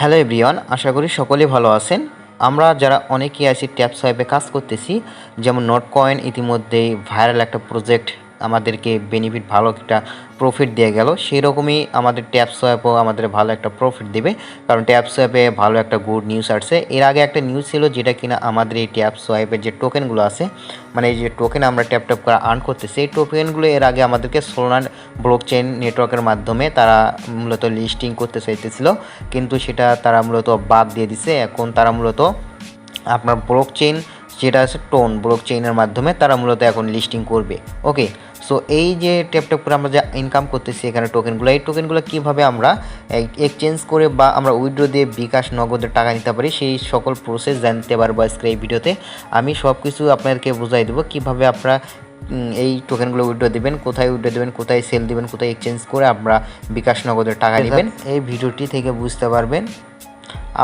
Hello everyone আশা করি সকলে ভালো আছেন। আমরা যারা অনেকেই আছি ট্যাপ সাহেবে কাজ করতেছি, যেমন নট কয়েন ইতিমধ্যেই ভাইরাল একটা প্রজেক্ট আমাদেরকে বেনিফিট ভালো একটা প্রফিট দিয়ে গেল। সেই রকমই আমাদের ট্যাপ সোয়াইপও আমাদের ভালো একটা প্রফিট দেবে। কারণ ট্যাপস সোয়াইপে ভালো একটা গুড নিউজ আসছে। এর আগে একটা নিউজ ছিল যেটা কিনা আমাদের এই ট্যাপস সোয়াইপের যে টোকেনগুলো আছে মানে এই যে টোকেন আমরা ট্যাপ ট্যাপ করে আর্ন করতেছি এই টোকেনগুলো এর আগে আমাদেরকে সোলার ব্লক চেইন নেটওয়ার্কের মাধ্যমে তারা মূলত লিস্টিং করতে চাইতেছিল। কিন্তু সেটা তারা মূলত বাদ দিয়ে দিছে। এখন তারা মূলত আপনার ব্লক চেইন যেটা আছে টোন ব্লক চেইনের মাধ্যমে তারা মূলত এখন লিস্টিং করবে। ওকে সো এই যে ট্যাপ ট্যাপ করে আমরা যা ইনকাম করতেছি এখানে টোকেনগুলো এই টোকেনগুলো কীভাবে আমরা এক্সচেঞ্জ করে বা আমরা উইড্রো দিয়ে বিকাশ নগদের টাকা নিতে পারি সেই সকল প্রসেস জানতে পারব আজকে এই ভিডিওতে। আমি সব কিছু আপনাদেরকে বুঝাই দেবো কীভাবে আপনারা এই টোকেনগুলো উইড্রো দেবেন কোথায় উইড্রো দেবেন কোথায় সেল দিবেন কোথায় এক্সচেঞ্জ করে আমরা বিকাশ নগদের টাকা নেবেন এই ভিডিওটি থেকে বুঝতে পারবেন।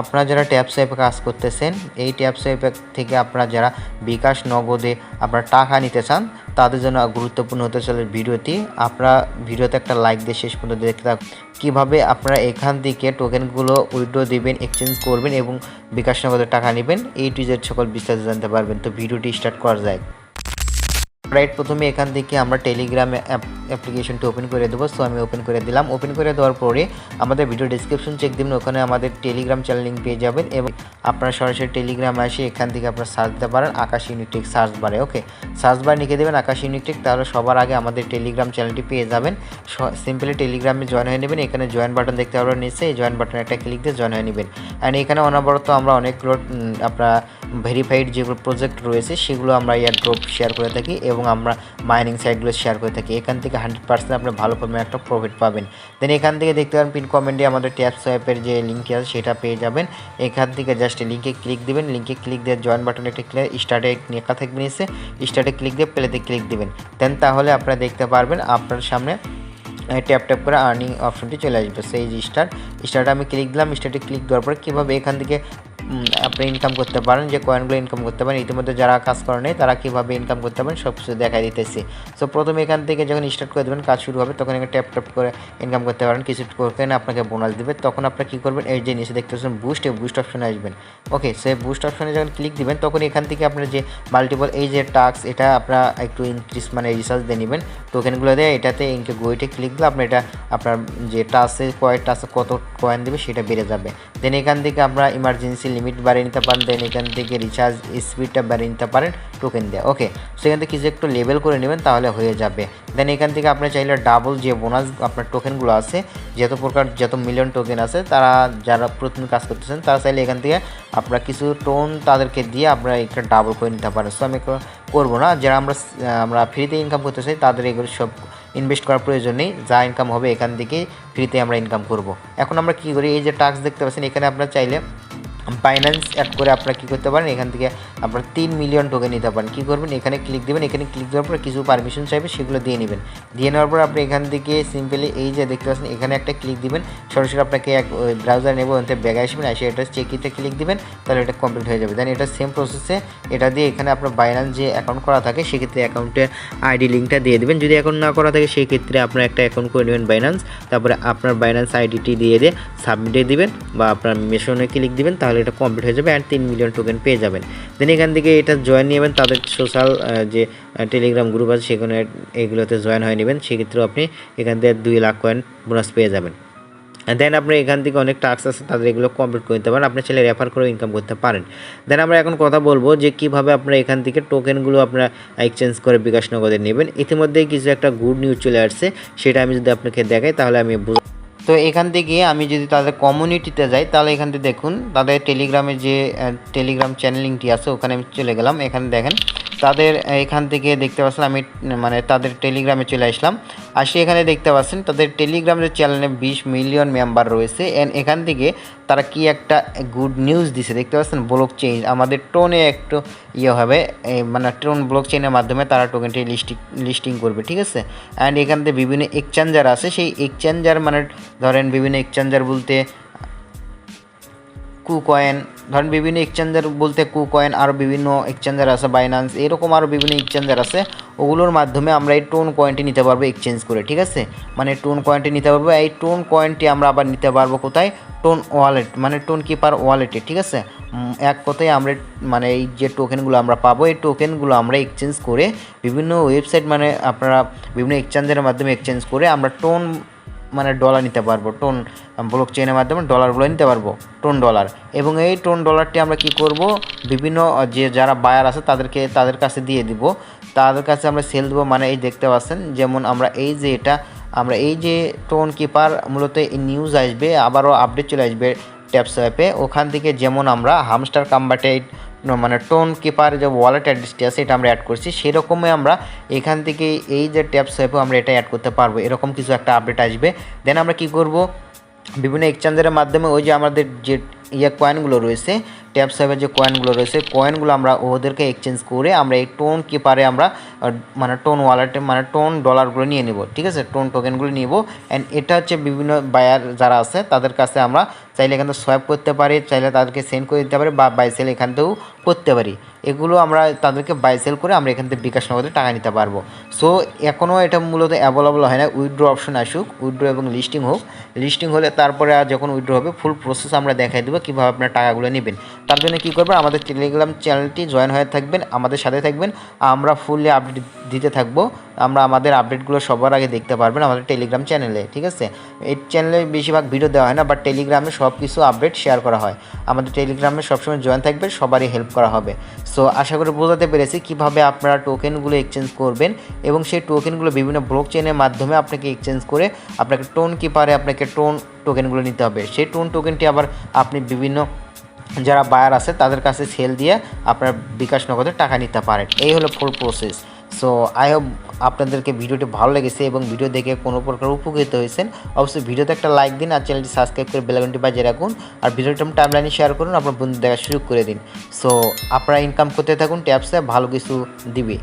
আপনারা যারা ট্যাপ সোয়াইপে কাজ করতেছেন, এই ট্যাপ সোয়াইপে থেকে আপনারা যারা বিকাশ নগদে আপনারা টাকা নিতে চান, তাদের জন্য গুরুত্বপূর্ণ হতে চলে ভিডিওটি। আপনারা ভিডিওতে একটা লাইক দিয়ে শেষ পর্যন্ত দেখতে থাক কীভাবে আপনারা এখান থেকে টোকেনগুলো উইড্রো দেবেন, এক্সচেঞ্জ করবেন এবং বিকাশ নগদের টাকা নেবেন, এই টু সকল বিস্তারিত জানতে পারবেন। তো ভিডিওটি স্টার্ট করা যায় রাইট প্রথমে এখান থেকে আমরা টেলিগ্রামে অ্যাপ্লিকেশনটি ওপেন করে দেবো। সো আমি ওপেন করে দিলাম। ওপেন করে দেওয়ার পরে আমাদের ভিডিও ডিসক্রিপশন চেক দিবেন ওখানে আমাদের টেলিগ্রাম চ্যানেল লিঙ্ক পেয়ে যাবেন এবং আপনারা সরাসরি টেলিগ্রামে আসে এখান থেকে আপনারা সার্চ দিতে পারেন আকাশ ইউনিটেক সার্চ বারে ওকে সার্চ বার লিখে দেবেন আকাশ ইউনিটেক তাহলে সবার আগে আমাদের টেলিগ্রাম চ্যানেলটি পেয়ে যাবেন। সিম্পলি টেলিগ্রামে জয়েন হয়ে নেবেন। এখানে জয়েন বাটন দেখতে পারবেন নিচে, এই জয়েন বাটনে একটা ক্লিক দিয়ে জয়েন হয়ে নেবেন। অ্যান্ড এখানে অনবরত আমরা অনেকগুলো আপনার ভেরিফাইড যেগুলো প্রজেক্ট রয়েছে, সেগুলো আমরা এয়ার ড্রপ শেয়ার করে থাকি এবং আমরা মাইনিং সাইটগুলো শেয়ার করে থাকি। এখান থেকে হান্ড্রেড পার্সেন্ট আপনি ভালো পরিমাণে একটা প্রফিট পাবেন। দেন এখান থেকে দেখতে পারেন পিন কমেন্টে আমাদের ট্যাপ সোয়াইপের যে লিঙ্ক আছে, সেটা পেয়ে যাবেন। এখান থেকে জাস্ট লিঙ্কে ক্লিক দিবেন। লিঙ্কে ক্লিক দিয়ে জয়েন বাটনে একটা ক্লিক স্টার্টে লেখা থাকবে নিচে। স্টার্টে ক্লিক দিয়ে প্লেতে ক্লিক দিবেন। দেন তাহলে আপনারা দেখতে পারবেন আপনার সামনে ট্যাপ ট্যাপ করে আর্নিং অপশনটি চলে আসবে। সেই স্টার স্টারটা আমি ক্লিক দিলাম। স্টার্টে ক্লিক দেওয়ার পরে কীভাবে এখান থেকে আপনি ইনকাম করতে পারেন, যে কয়েনগুলো ইনকাম করতে পারেন, ইতিমধ্যে যারা কাজ করে নেই, তারা কীভাবে ইনকাম করতে পারেন সব কিছু দেখাই দিতেছি। সো প্রথমে এখান থেকে যখন স্টার্ট করে দেবেন, কাজ শুরু হবে, তখন এখানে ট্যাপ ট্যাপ করে ইনকাম করতে পারেন, কিছু করে আপনাকে বোনাস দেবে। তখন আপনারা কী করবেন, এই যে নিচে দেখতে পাচ্ছেন বুস্ট এই বুস্ট অপশনে আসবেন। ওকে সে বুস্ট অপশনে যখন ক্লিক দিবেন, তখন এখান থেকে আপনার যে মাল্টিপল এই যে টাস্ক এটা আপনারা একটু ইনক্রিজ মানে রিসার্চ দিয়ে নেবেন। টোকেনগুলো দিয়ে, এটাতে ইনকে গোয়েটে ক্লিক দিলে আপনার এটা, আপনার যে টাসে কয় টাসে কত কয়েন দেবে, সেটা বেড়ে যাবে। দেন এখান থেকে আপনারা ইমার্জেন্সি লিমিট বাড়িয়ে নিতে পারেন দেন এখান থেকে রিচার্জ স্পিডটা বাড়িয়ে নিতে পারেন টোকেন দিয়ে। ওকে সেখান থেকে কিছু একটু লেভেল করে নেবেন, তাহলে হয়ে যাবে। দেন এখান থেকে আপনি চাইলে ডাবল যে বোনাস আপনার টোকেনগুলো আছে, যত প্রকার যত মিলিয়ন টোকেন আছে, তারা যারা প্রথমে কাজ করতেছেন, তারা চাইলে এখান থেকে আপনারা কিছু টোন তাদেরকে দিয়ে আপনারা একটা ডাবল করে নিতে পারেন। সো আমি করব না, যারা আমরা আমরা ফ্রিতে ইনকাম করতে চাই, তাদের এগুলো সব ইনভেস্ট করার প্রয়োজন নেই, যা ইনকাম হবে এখান থেকে ফ্রিতে আমরা ইনকাম করব। এখন আমরা কী করি, এই যে টাস্ক দেখতে পাচ্ছেন, এখানে আপনারা চাইলে বাইন্যান্স অ্যাড করে আপনারা কী করতে পারেন? এখান থেকে আপনারা তিন মিলিয়ন টোকেন নিতে পারেন। কী করবেন? এখানে ক্লিক দেবেন। এখানে ক্লিক দেওয়ার পর কিছু পারমিশন চাইবে, সেগুলো দিয়ে নেবেন। দিয়ে নেওয়ার পর আপনি এখান থেকে সিম্পলি এই যে দেখতে পাচ্ছেন, এখানে একটা ক্লিক দিবেন। সরাসরি আপনাকে এক ব্রাউজার নেব, ওখান থেকে ব্যাগে আসবেন, এসে এটা চেকিতে ক্লিক দিবেন, তাহলে এটা কমপ্লিট হয়ে যাবে। দেন এটা সেম প্রসেসে এটা দিয়ে এখানে আপনার বাইন্যান্স যে অ্যাকাউন্ট করা থাকে, সেক্ষেত্রে অ্যাকাউন্টের আইডি লিঙ্কটা দিয়ে দেবেন। যদি অ্যাকাউন্ট না করা থাকে সেই ক্ষেত্রে আপনার একটা অ্যাকাউন্ট করে নেবেন বাইন্যান্স তারপরে আপনার বাইন্যান্স আইডিটি দিয়ে দিয়ে সাবমিটে দিবেন বা আপনার মেশনে ক্লিক দিবেন, তাহলে এটা কমপ্লিট হয়ে যাবে অ্যান্ড তিন মিলিয়ন টোকেন পেয়ে যাবেন। দেন এখান থেকে এটা জয়েন নেবেন, তাদের সোশ্যাল যে টেলিগ্রাম গ্রুপ আছে, সেখানে এগুলোতে জয়েন হয়ে নেবেন। সেক্ষেত্রেও আপনি এখান থেকে দুই লাখ কয়েন বোনাস পেয়ে যাবেন। দেন আপনি এখান থেকে অনেক টাস্ক আছে, তাদের এগুলো কমপ্লিট করে নিতে পারেন। আপনি ছেলে রেফার করে ইনকাম করতে পারেন। দেন আমরা এখন কথা বলব যে, কীভাবে আপনারা এখান থেকে টোকেনগুলো আপনারা এক্সচেঞ্জ করে বিকাশ নগদে নেবেন। ইতিমধ্যেই কিছু একটা গুড নিউজ চলে আসছে, সেটা আমি যদি আপনাকে দেখাই, তাহলে আমি তো এখান থেকে আমি যদি তাদের কমিউনিটিতে যাই, তাহলে এখান থেকে দেখুন, তাদের টেলিগ্রামে যে টেলিগ্রাম চ্যানেলিংটি আছে, ওখানে আমি চলে গেলাম। এখানে দেখেন তাদের এখান থেকে দেখতে পাচ্ছেন আমি মানে তাদের টেলিগ্রামে চলে আসলাম। আসি এখানে দেখতে পাচ্ছেন তাদের টেলিগ্রামের চ্যানেলে বিশ মিলিয়ন মেম্বার রয়েছে। অ্যান্ড এখান থেকে তারা কি একটা গুড নিউজ দিছে? দেখতে পাচ্ছেন ব্লক চেইন আমাদের টোনে একটু ইয়ে হবে মানে টোন ব্লক চেইনের মাধ্যমে তারা টোকেনটি লিস্টিং লিস্টিং করবে, ঠিক আছে? অ্যান্ড এখান থেকে বিভিন্ন এক্সচেঞ্জার আছে। সেই এক্সচেঞ্জার মানে ধরেন বিভিন্ন এক্সচেঞ্জার বলতে কু কয়েন ধরেন বিভিন্ন এক্সচেঞ্জার বলতে কু কয়েন আরও বিভিন্ন এক্সচেঞ্জার আছে বাইন্যান্স এরকম আরও বিভিন্ন এক্সচেঞ্জার আছে, ওগুলোর মাধ্যমে আমরা এই টোন কয়েনটি নিতে পারব এক্সচেঞ্জ করে, ঠিক আছে? মানে টোন কয়েনটি নিতে পারব, এই টোন কয়েনটি আমরা আবার নিতে পারব কোথায়? টোন ওয়ালেট মানে টোন কিপার ওয়ালেটে ঠিক আছে? এক কথায় আমরা মানে এই যে টোকেনগুলো আমরা পাবো, এই টোকেনগুলো আমরা এক্সচেঞ্জ করে বিভিন্ন ওয়েবসাইট মানে আপনারা বিভিন্ন এক্সচেঞ্জের মাধ্যমে এক্সচেঞ্জ করে আমরা টোন মানে ডলার নিতে পারব টোন ব্লক চেনের মাধ্যমে ডলারগুলো নিতে পারব টোন ডলার এবং এই টোন ডলারটি আমরা কি করব? বিভিন্ন যে যারা বায়ার আছে তাদেরকে, তাদের কাছে দিয়ে দিব। তাদের কাছে আমরা সেল দেবো মানে এই দেখতে পাচ্ছেন, যেমন আমরা এই যে এটা, আমরা এই যে টোন কিপার মূলত এই নিউজ আসবে, আবারও আপডেট চলে আসবে ট্যাপস অ্যাপে ওখান থেকে যেমন আমরা হামস্টার কাম্বাটেড মানে টোন কিপার যে ওয়ালেট অ্যাড্রেসটি আছে এটা আমরা অ্যাড করছি। সেরকমই আমরা এখান থেকে এই যে ট্যাপ অ্যাপে আমরা এটা অ্যাড করতে পারব। এরকম কিছু একটা আপডেট আসবে। দেন আমরা কি করব? বিভিন্ন এক্সচেঞ্জের মাধ্যমে ওই যে আমাদের যে ইয়ে কয়েনগুলো রয়েছে ট্যাপ সাইভের যে কয়েনগুলো রয়েছে কয়েনগুলো আমরা ওদেরকে এক্সচেঞ্জ করে আমরা এই টোন কিপারে আমরা মানে টোন ওয়ালেটে মানে টোন ডলারগুলো নিয়ে নিব, ঠিক আছে? টোন টোকেনগুলো নিব। অ্যান্ড এটা হচ্ছে বিভিন্ন বায়ার যারা আছে, তাদের কাছে আমরা চাইলে এখান থেকে সোয়াইপ করতে পারি, চাইলে তাদেরকে সেন্ড করে দিতে পারি বা বাইসেল এখান থেকেও করতে পারি। এগুলো আমরা তাদেরকে বাইসেল করে আমরা এখান থেকে বিকাশ নগদে টাকা নিতে পারব। সো এখনও এটা মূলত অ্যাভেলেবল হয় না উইথড্র অপশন আসুক উইড্রো এবং লিস্টিং হোক। লিস্টিং হলে তারপরে আর যখন উইড্রো হবে ফুল প্রসেস আমরা দেখাই দেবো কীভাবে আপনার টাকাগুলো নেবেন। তার জন্য কী করবেন, আমাদের টেলিগ্রাম চ্যানেলটি জয়েন হয়ে থাকবেন, আমাদের সাথে থাকবেন। আমরা ফুললি আপডেট দিতে থাকব। আমরা আমাদের আপডেটগুলো সবার আগে দেখতে পারবেন আমাদের টেলিগ্রাম চ্যানেলে ঠিক আছে? এই চ্যানেলে বেশিরভাগ ভিডিও দেওয়া হয় না বাট টেলিগ্রামে সব কিছু আপডেট শেয়ার করা হয়। আমাদের টেলিগ্রামে সবসময় জয়েন থাকবে সবারই হেল্প করা হবে। সো আশা করি বোঝাতে পেরেছি কীভাবে আপনারা টোকেনগুলো এক্সচেঞ্জ করবেন এবং সেই টোকেনগুলো বিভিন্ন ব্লক চেনের মাধ্যমে আপনাকে এক্সচেঞ্জ করে, আপনাকে টোন কিপারে আপনাকে টোন টোকেনগুলো নিতে হবে। সেই টোন টোকেনটি আবার আপনি বিভিন্ন যারা বায়ার আছে, তাদের কাছে সেল দিয়ে আপনার বিকাশ নগদে টাকা নিতে পারেন। এই হলো full process so I hope আপনাদেরকে ভিডিওটি ভালো লেগেছে এবং ভিডিও দেখে কোনো প্রকার উপকৃত হয়েছেন। অবশ্যই ভিডিওতে একটা লাইক দিন আর চ্যানেলটি সাবস্ক্রাইব করে বেলাঘন্টি বাজিয়ে রাখুন। আর ভিডিওটা টাইমলাইনে শেয়ার করুন, আপনার বন্ধু দেখা শুরু করে দিন। সো আপনারা ইনকাম করতে থাকুন ট্যাপসে ভালো কিছু দিবে।